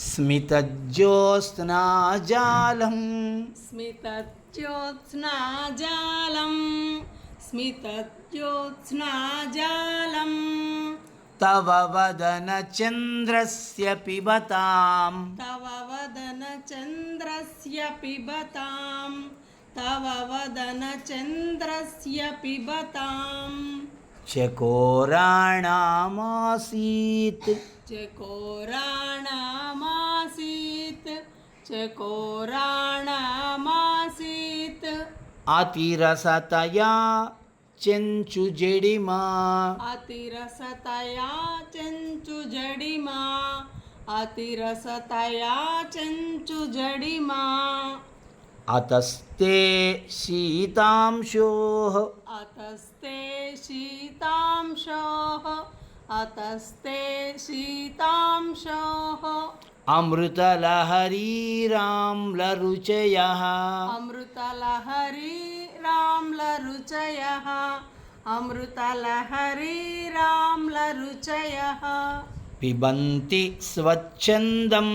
स्मितज्योत्स्नाजालं स्मितज्योत्स्नाजालं स्मितज्योत्स्नाजालं तव वदनचन्द्रस्य पिबतां तव वदनचन्द्रस्य पिबतां तव वदनचन्द्रस्य पिबताम् ચકોરાણામાસીત ચકોરાણામાસીત ચકોરાણામાસીત આતિરસતયા చెంచు జడిమా అతిరసతయా చెంచు జడిమా అతిరసతయా చెంచు జడిమా అతస్తే శీతాంశో. అతస్తే శీతాంశో. అతస్తే శీతాంశో. అమృతలహరీరాంలరుచయ అమృతలహరీరాంలరుచయ అమృతలహరీరాంలరుచయ పిబంతి స్వచ్ఛందం.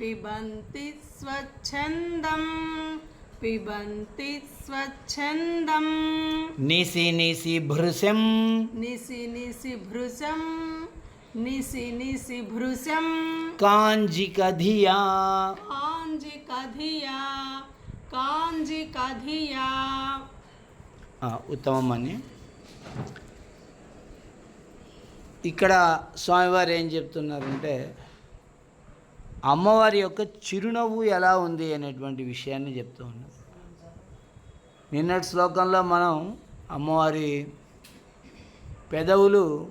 పిబంతి స్వచ్ఛందం. पिबन्ति स्वच्छन्दं निसि निसि भृशं निसि निसि भृशं निसि निसि भृशं काञ्जिकधिया काञ्जिकधिया काञ्जिकधिया ఆ, ఉత్తమం అని ఇక్కడ స్వామివారు ఏం చెప్తున్నారంటే అమ్మవారి యొక్క చిరునవ్వు ఎలా ఉంది అనేటువంటి విషయాన్ని చెప్తూ ఉన్నాం. నిన్నటి శ్లోకంలో మనం అమ్మవారి పెదవులు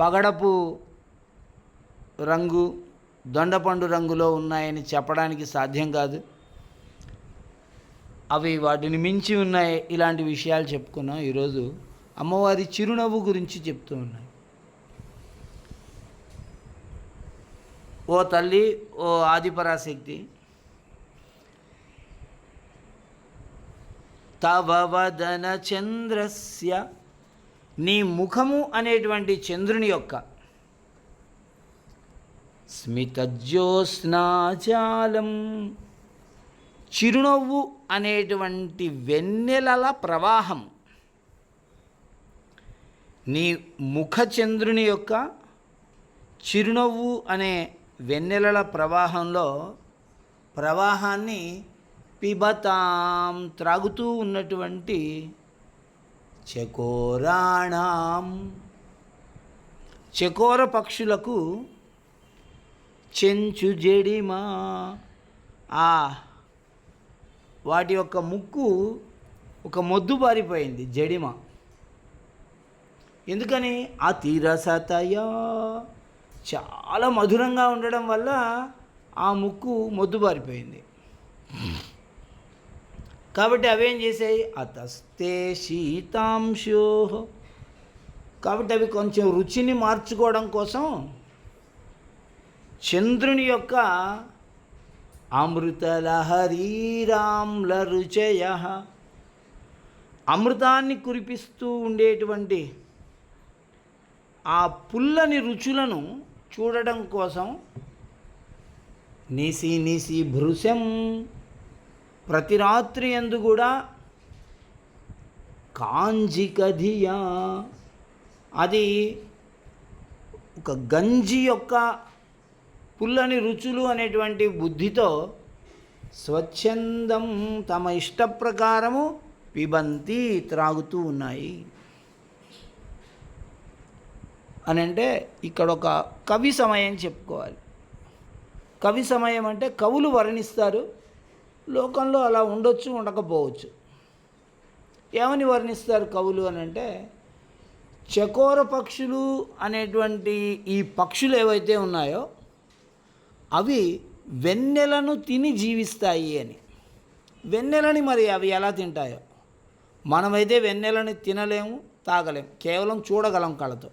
పగడపు రంగు దొండపండు రంగులో ఉన్నాయని చెప్పడానికి సాధ్యం కాదు. అవి వాటిని మించి ఉన్నాయి ఇలాంటి విషయాలు చెప్పుకున్నాం. ఈరోజు అమ్మవారి చిరునవ్వు గురించి చెప్తూ ఉన్నాయి ఓ తల్లి ఓ ఆదిపరాశక్తి. తవ వదన చంద్రస్య నీ ముఖము అనేటువంటి చంద్రుని యొక్క స్మితజ్యోత్స్నాజాలం. చిరునవ్వు అనేటువంటి వెన్నెలల ప్రవాహం. నీ ముఖచంద్రుని యొక్క చిరునవ్వు అనే వెన్నెలల ప్రవాహంలో ప్రవాహాన్ని పిబతాం త్రాగుతూ ఉన్నటువంటి చకోరాణం. చకోర పక్షులకు చెంచు జడిమా. ఆ వాటి యొక్క ముక్కు ఒక మొద్దు పారిపోయింది జడిమ. ఎందుకని? ఆ చాలా మధురంగా ఉండడం వల్ల ఆ ముక్కు మొద్దుబారిపోయింది. కాబట్టి అవేం చేసాయి అతస్తే శీతాంశో. కాబట్టి అవి కొంచెం రుచిని మార్చుకోవడం కోసం చంద్రుని యొక్క అమృతలహరీరామ్ల రుచయ అమృతాన్ని కురిపిస్తూ ఉండేటువంటి ఆ పుల్లని రుచులను చూడడం కోసం నీసి నీసి భృశం ప్రతి రాత్రి ఎందు కూడా కాంజికధియా. అది ఒక గంజి యొక్క పుల్లని రుచులు అనేటువంటి బుద్ధితో స్వచ్ఛందం తమ ఇష్ట ప్రకారము పిబంతి త్రాగుతూ ఉన్నాయి. అని అంటే ఇక్కడ ఒక కవి సమయం చెప్పుకోవాలి. కవి సమయం అంటే కవులు వర్ణిస్తారు లోకంలో అలా ఉండొచ్చు ఉండకపోవచ్చు. ఏమని వర్ణిస్తారు కవులు అని అంటే చకోర పక్షులు అనేటువంటి ఈ పక్షులు ఏవైతే ఉన్నాయో అవి వెన్నెలను తిని జీవిస్తాయి అని. వెన్నెలని మరి అవి ఎలా తింటాయో? మనమైతే వెన్నెలని తినలేము తాగలేము కేవలం చూడగలం కళతో.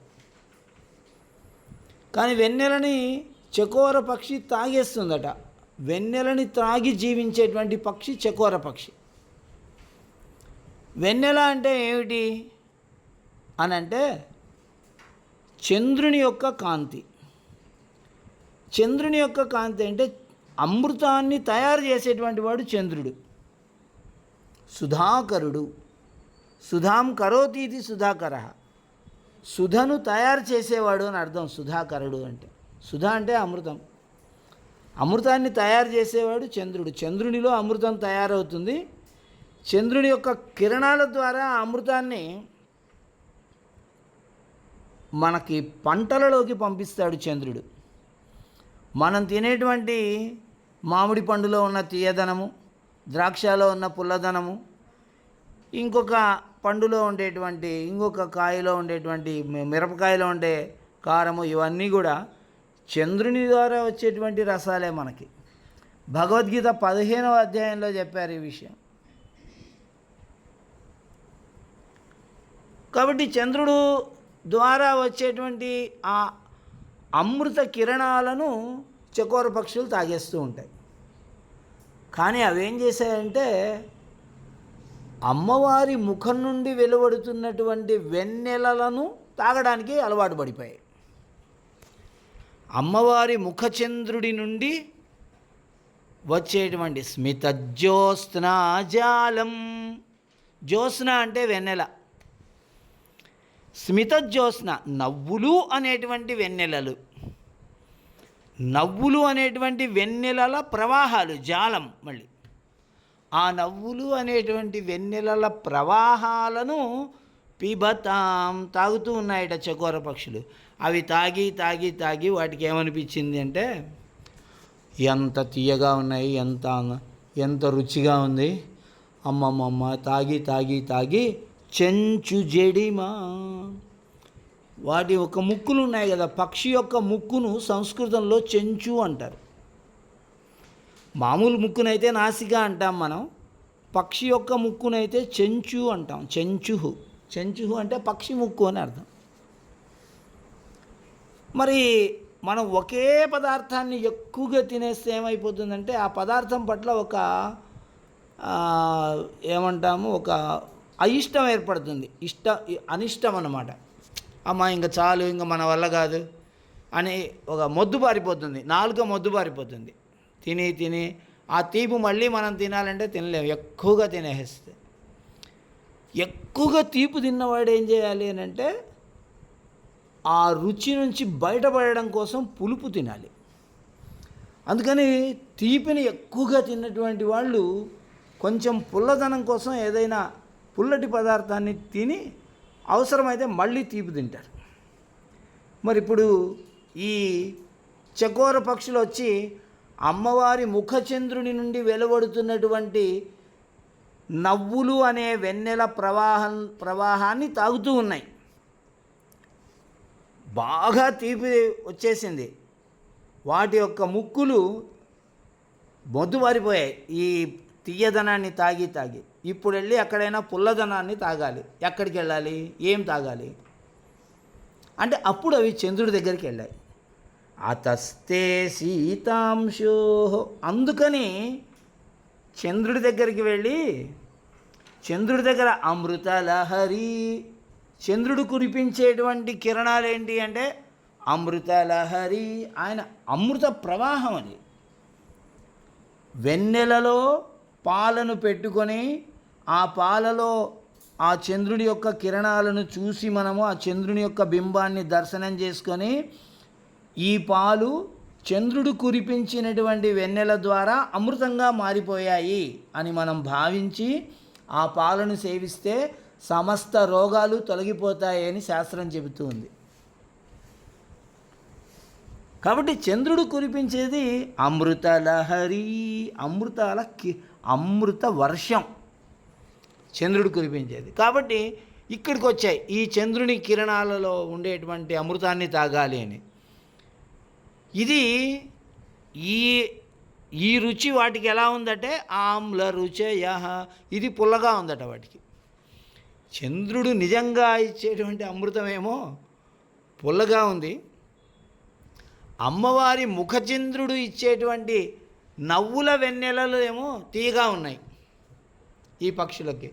కానీ వెన్నెలని చకోర పక్షి తాగేస్తుందట. వెన్నెలని త్రాగి జీవించేటువంటి పక్షి చకోర పక్షి. వెన్నెల అంటే ఏమిటి? అని అంటే చంద్రుని యొక్క కాంతి. చంద్రుని యొక్క కాంతి అంటే అమృతాన్ని తయారు చేసేటువంటి వాడు చంద్రుడు. సుధాకరుడు. సుధాం కరోతీతి సుధాకర. సుధను తయారు చేసేవాడు అని అర్థం సుధాకరుడు అంటే. సుధ అంటే అమృతం. అమృతాన్ని తయారు చేసేవాడు చంద్రుడు. చంద్రునిలో అమృతం తయారవుతుంది. చంద్రుని యొక్క కిరణాల ద్వారా అమృతాన్ని మనకి పంటలలోకి పంపిస్తాడు చంద్రుడు. మనం తినేటువంటి మామిడి పండులో ఉన్న తీయదనము ద్రాక్షలో ఉన్న పుల్లదనము ఇంకొక పండులో ఉండేటువంటి ఇంకొక కాయలో ఉండేటువంటి మిరపకాయలో ఉండే కారము ఇవన్నీ కూడా చంద్రుని ద్వారా వచ్చేటువంటి రసాలే మనకి. భగవద్గీత పదిహేనవ అధ్యాయంలో చెప్పారు ఈ విషయం. కాబట్టి చంద్రుడు ద్వారా వచ్చేటువంటి ఆ అమృత కిరణాలను చకోర పక్షులు తాగేస్తూ ఉంటాయి. కానీ అవేం చేశాయంటే అమ్మవారి ముఖం నుండి వెలువడుతున్నటువంటి వెన్నెలలను తాగడానికి అలవాటు పడిపోయాయి. అమ్మవారి ముఖచంద్రుడి నుండి వచ్చేటువంటి స్మిత జ్యోత్స్నా జాలం. జ్యోత్స్న అంటే వెన్నెల. స్మిత జ్యోత్స్న నవ్వులు అనేటువంటి వెన్నెలలు. నవ్వులు అనేటువంటి వెన్నెలల ప్రవాహాలు జాలం మళ్ళీ. ఆ నవ్వులు అనేటువంటి వెన్నెలల ప్రవాహాలను పిబతాం తాగుతూ ఉన్నాయట చకోర పక్షులు. అవి తాగి తాగి తాగి వాటికి ఏమనిపించింది అంటే ఎంత తీయగా ఉన్నాయి ఎంత ఎంత రుచిగా ఉంది. అమ్మమ్మమ్మ తాగి తాగి తాగి చెంచు జడిమా. వాటి యొక్క ముక్కులు ఉన్నాయి కదా పక్షి యొక్క ముక్కును సంస్కృతంలో చెంచు అంటారు. మామూలు ముక్కునైతే నాసిక అంటాం మనం పక్షి యొక్క ముక్కునైతే చెంచు అంటాం చెంచుహు. చెంచుహు అంటే పక్షి ముక్కు అని అర్థం. మరి మనం ఒకే పదార్థాన్ని ఎక్కువగా తినేస్తే ఏమైపోతుందంటే ఆ పదార్థం పట్ల ఒక ఏమంటాము ఒక అయిష్టం ఏర్పడుతుంది. ఇష్ట అనిష్టం అన్నమాట. అమ్మ ఇంకా చాలు ఇంకా మన వల్ల కాదు అని ఒక మొద్దు పారిపోతుంది. నాలుక మొద్దు పారిపోతుంది. తిని తిని. ఆ తీపి మళ్ళీ మనం తినాలంటే తినలేము. ఎక్కువగా తినేస్తే ఎక్కువగా తీపి తిన్నవాడు ఏం చేయాలి అని అంటే ఆ రుచి నుంచి బయటపడడం కోసం పులుపు తినాలి. అందుకని తీపిని ఎక్కువగా తిన్నటువంటి వాళ్ళు కొంచెం పుల్లదనం కోసం ఏదైనా పుల్లటి పదార్థాన్ని తిని అవసరమైతే మళ్ళీ తీపి తింటారు. మరి ఇప్పుడు ఈ చకోర పక్షులు వచ్చి అమ్మవారి ముఖచంద్రుని నుండి వెలువడుతున్నటువంటి నవ్వులు అనే వెన్నెల ప్రవాహం ప్రవాహాన్ని తాగుతూ ఉన్నాయి. బాగా తీపి వచ్చేసింది. వాటి యొక్క ముక్కులు మొద్దుబారిపోయాయి ఈ తీయదనాన్ని తాగి తాగి. ఇప్పుడు వెళ్ళి ఎక్కడైనా పుల్లదనాన్ని తాగాలి. ఎక్కడికి వెళ్ళాలి? ఏం తాగాలి? అంటే అప్పుడు అవి చంద్రుడి దగ్గరికి వెళ్ళాయి. అతస్తే సీతాంశో. అందుకని చంద్రుడి దగ్గరికి వెళ్ళి చంద్రుడి దగ్గర అమృత లహరి చంద్రుడు కురిపించేటువంటి కిరణాలు ఏంటి అంటే అమృత లహరి ఆయన అమృత ప్రవాహం అది. వెన్నెలలో పాలను పెట్టుకొని ఆ పాలలో ఆ చంద్రుడి యొక్క కిరణాలను చూసి మనము ఆ చంద్రుని యొక్క బింబాన్ని దర్శనం చేసుకొని ఈ పాలు చంద్రుడు కురిపించినటువంటి వెన్నెల ద్వారా అమృతంగా మారిపోయాయి అని మనం భావించి ఆ పాలను సేవిస్తే సమస్త రోగాలు తొలగిపోతాయని శాస్త్రం చెబుతూ ఉంది. కాబట్టి చంద్రుడు కురిపించేది అమృత లహరి అమృతాల కి అమృత వర్షం చంద్రుడు కురిపించేది. కాబట్టి ఇక్కడికి వచ్చాయి. ఈ చంద్రుని కిరణాలలో ఉండేటువంటి అమృతాన్ని తాగాలి అని. ఇది ఈ ఈ రుచి వాటికి ఎలా ఉందంటే ఆమ్ల రుచయహ ఇది పుల్లగా ఉందట వాటికి. చంద్రుడు నిజంగా ఇచ్చేటువంటి అమృతమేమో పుల్లగా ఉంది. అమ్మవారి ముఖచంద్రుడు ఇచ్చేటువంటి నవ్వుల వెన్నెలలు ఏమో తీయగా ఉన్నాయి ఈ పక్షులకి.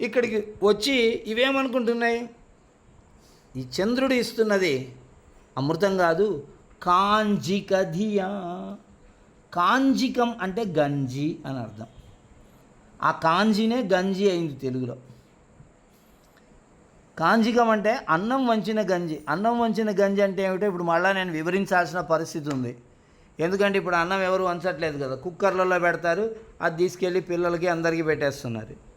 ఇక్కడికి వచ్చి ఇవేమనుకుంటున్నాయి? ఈ చంద్రుడు ఇస్తున్నది అమృతం కాదు కాంజిక ధియా కాంజికం అంటే గంజి అని అర్థం. ఆ కాంజినే గంజి అయింది తెలుగులో. కాంజికం అంటే అన్నం వంచిన గంజి. అన్నం వంచిన గంజి అంటే ఏమిటో ఇప్పుడు మళ్ళీ నేను వివరించాల్సిన పరిస్థితి ఉంది. ఎందుకంటే ఇప్పుడు అన్నం ఎవరు వంచట్లేదు కదా. కుక్కర్లలో పెడతారు అది తీసుకెళ్ళి పిల్లలకి అందరికీ పెట్టేస్తున్నారు.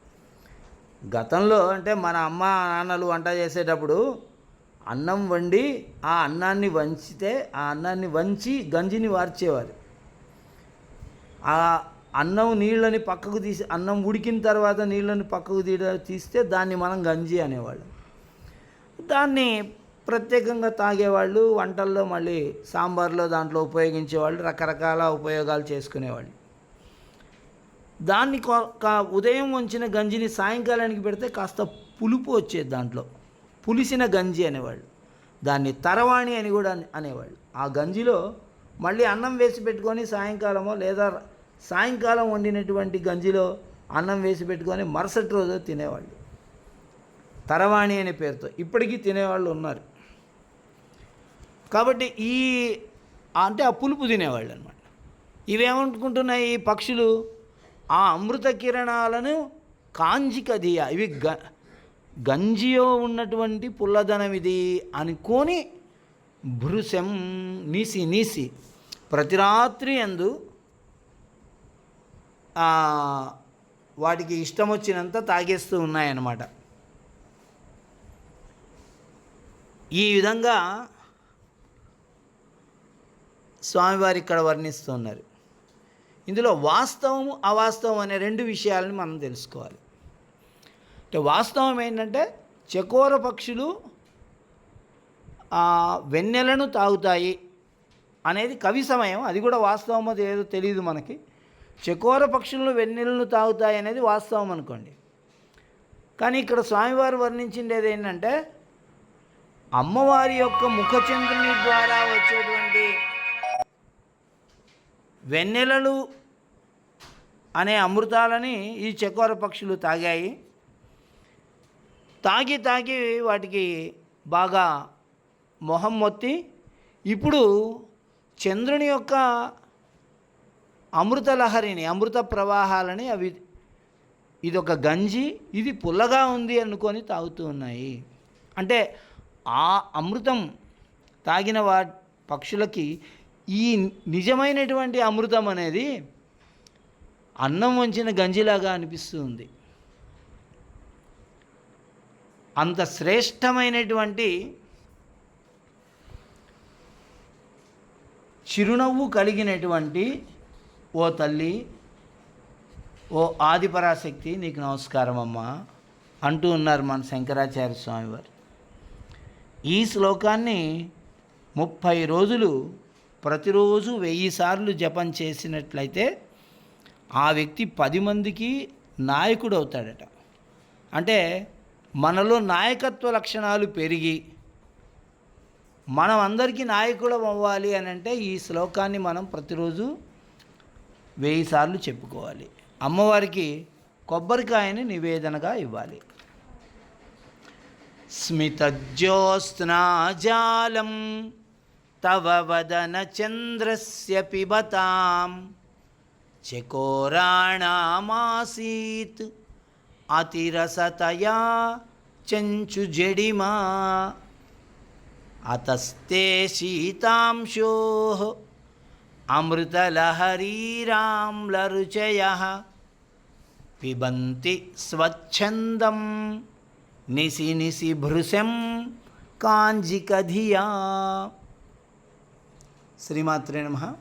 గతంలో అంటే మన అమ్మ నాన్నలు వంట చేసేటప్పుడు అన్నం వండి ఆ అన్నాన్ని వంచితే ఆ అన్నాన్ని వంచి గంజిని వార్చేవారు. ఆ అన్నం నీళ్ళని పక్కకు తీసి అన్నం ఉడికిన తర్వాత నీళ్ళని పక్కకు తీ తీస్తే దాన్ని మనం గంజి అనేవాళ్ళం. దాన్ని ప్రత్యేకంగా తాగేవాళ్ళు వంటల్లో మళ్ళీ సాంబార్లో దాంట్లో ఉపయోగించేవాళ్ళు రకరకాల ఉపయోగాలు చేసుకునేవాళ్ళు. దాన్ని కొ- కా- ఉదయం వంచిన గంజిని సాయంకాలానికి పెడితే కాస్త పులుపు వచ్చేది దాంట్లో. పులిసిన గంజి అనేవాళ్ళు. దాన్ని తరవాణి అని కూడా అనేవాళ్ళు. ఆ గంజిలో మళ్ళీ అన్నం వేసి పెట్టుకొని సాయంకాలమో లేదా సాయంకాలం వండినటువంటి గంజిలో అన్నం వేసి పెట్టుకొని మరుసటి రోజు తినేవాళ్ళు. తరవాణి అనే పేరుతో ఇప్పటికీ తినేవాళ్ళు ఉన్నారు. కాబట్టి ఈ అంటే ఆ పులుపు తినేవాళ్ళు అనమాట ఇవేమనుకుంటున్నాయి ఈ పక్షులు? ఆ అమృత కిరణాలను కాంజికదియ ఇవి గ గంజిలో ఉన్నటువంటి పుల్లదనం ఇది అనుకొని భృశం నీసి నీసి ప్రతి రాత్రి అందు వాటికి ఇష్టం వచ్చినంత తాగేస్తూ ఉన్నాయన్నమాట. ఈ విధంగా స్వామివారు ఇక్కడ వర్ణిస్తున్నారు ఇందులో వాస్తవము అవాస్తవం అనే రెండు విషయాలను మనం తెలుసుకోవాలి. వాస్తవం ఏంటంటే చకోర పక్షులు వెన్నెలను తాగుతాయి అనేది కవి సమయం. అది కూడా వాస్తవం ఏదో తెలియదు మనకి. చకోర పక్షులు వెన్నెలను తాగుతాయి అనేది వాస్తవం అనుకోండి. కానీ ఇక్కడ స్వామివారు వర్ణించిండేది ఏంటంటే అమ్మవారి యొక్క ముఖచంద్రుని ద్వారా వచ్చేటువంటి వెన్నెలలు అనే అమృతాలని ఈ చకోర పక్షులు తాగాయి. తాగి తాగి వాటికి బాగా మొహం మొత్తి ఇప్పుడు చంద్రుని యొక్క అమృత లహరిని అమృత ప్రవాహాలని అవి ఇది ఒక గంజి ఇది పుల్లగా ఉంది అనుకొని తాగుతూ ఉన్నాయి. అంటే ఆ అమృతం తాగిన వా పక్షులకి ఈ నిజమైనటువంటి అమృతం అనేది అన్నం వంచిన గంజిలాగా అనిపిస్తుంది. అంత శ్రేష్టమైనటువంటి చిరునవ్వు కలిగినటువంటి ఓ తల్లి ఓ ఆదిపరాశక్తి నీకు నమస్కారం అమ్మా అంటూ ఉన్నారు మన శంకరాచార్య స్వామివారు ఈ శ్లోకాన్ని ముప్పై రోజులు ప్రతిరోజు వెయ్యి సార్లు జపం చేసినట్లయితే ఆ వ్యక్తి పది మందికి నాయకుడు అవుతాడట అంటే మనలో నాయకత్వ లక్షణాలు పెరిగి మనం అందరికీ నాయకులం అవ్వాలి అని అంటే ఈ శ్లోకాన్ని మనం ప్రతిరోజు వెయ్యిసార్లు చెప్పుకోవాలి. అమ్మవారికి కొబ్బరికాయని నివేదనగా ఇవ్వాలి. స్మితజ్యోత్స్నాజాలం తవ వదన చంద్రస్య పిబతాం చకోరాణమాసీత్ అతిరసతయా చెంచు జడిమా అతస్తే శీతాంశో అమృతలహరీరాంలరుచయ పిబంతి స్వచ్ఛందం నిసి నిసి భృశం కాంజికధియా. శ్రీమాత్రే నమ.